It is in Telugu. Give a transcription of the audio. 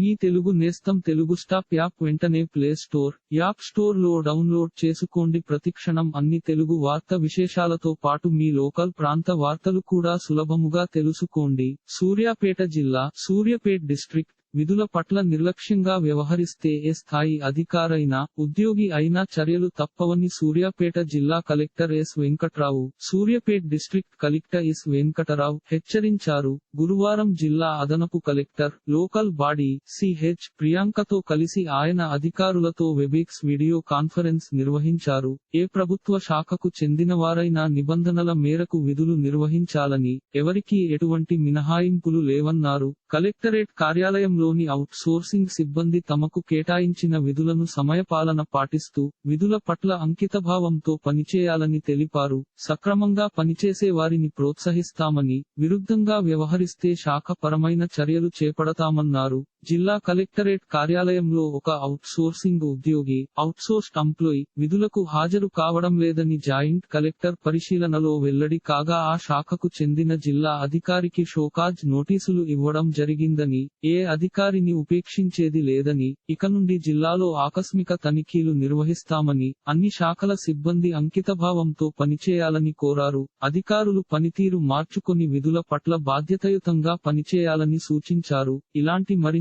మీ తెలుగు నేస్తం తెలుగు స్టాప్ యాప్ వెంటనే ప్లే స్టోర్ యాప్ స్టోర్లో డౌన్లోడ్ చేసుకోండి. ప్రతిక్షణం అన్ని తెలుగు వార్త విశేషాలతో పాటు మీ లోకల్ ప్రాంత వార్తలు కూడా సులభముగా తెలుసుకోండి. సూర్యాపేట జిల్లా సూర్యాపేట డిస్ట్రిక్ట్. విధుల పట్ల నిర్లక్ష్యంగా వ్యవహరిస్తే ఏ స్థాయి అధికారైనా ఉద్యోగి అయినా చర్యలు తప్పవని సూర్యాపేట జిల్లా collector S Venkatrao Suryapet district collector S Venkatarao హెచ్చరించారు. గురువారం జిల్లా అదనపు కలెక్టర్ లోకల్ బాడీ సిహెచ్ ప్రియాంకతో కలిసి ఆయన అధికారులతో వెబెక్స్ వీడియో కాన్ఫరెన్స్ నిర్వహించారు. ఏ ప్రభుత్వ శాఖకు చెందినవారైనా నిబంధనల మేరకు విధులు నిర్వహించాలని ఎవరికీ ఎటువంటి మినహాయింపులు లేవన్నారు. కలెక్టరేట్ కార్యాలయంలో అవుట్ సోర్సింగ్ సిబ్బంది తమకు కేటాయించిన విధులను సమయపాలన పాటిస్తూ విధుల పట్ల అంకితభావంతో పనిచేయాలని తెలిపారు. సక్రమంగా పనిచేసే వారిని ప్రోత్సహిస్తామని విరుద్ధంగా వ్యవహరిస్తే శాఖపరమైన చర్యలు చేపడతామన్నారు. జిల్లా కలెక్టరేట్ కార్యాలయంలో ఒక అవుట్సోర్సింగ్ ఉద్యోగి అవుట్సోర్స్డ్ ఎంప్లాయీ విధులకు హాజరు కావడం లేదని జాయింట్ కలెక్టర్ పరిశీలనలో వెల్లడి కాగా ఆ శాఖకు చెందిన జిల్లా అధికారికి షోకాజ్ నోటీసులు ఇవ్వడం జరిగిందని ఏ అధికారిని ఉపేక్షించేది లేదని ఇక నుండి జిల్లాలో ఆకస్మిక తనిఖీలు నిర్వహిస్తామని అన్ని శాఖల సిబ్బంది అంకితభావంతో పనిచేయాలని కోరారు. అధికారులు పనితీరు మార్చుకొని విధుల పట్ల బాధ్యతయుతంగా పనిచేయాలని సూచించారు. ఇలాంటి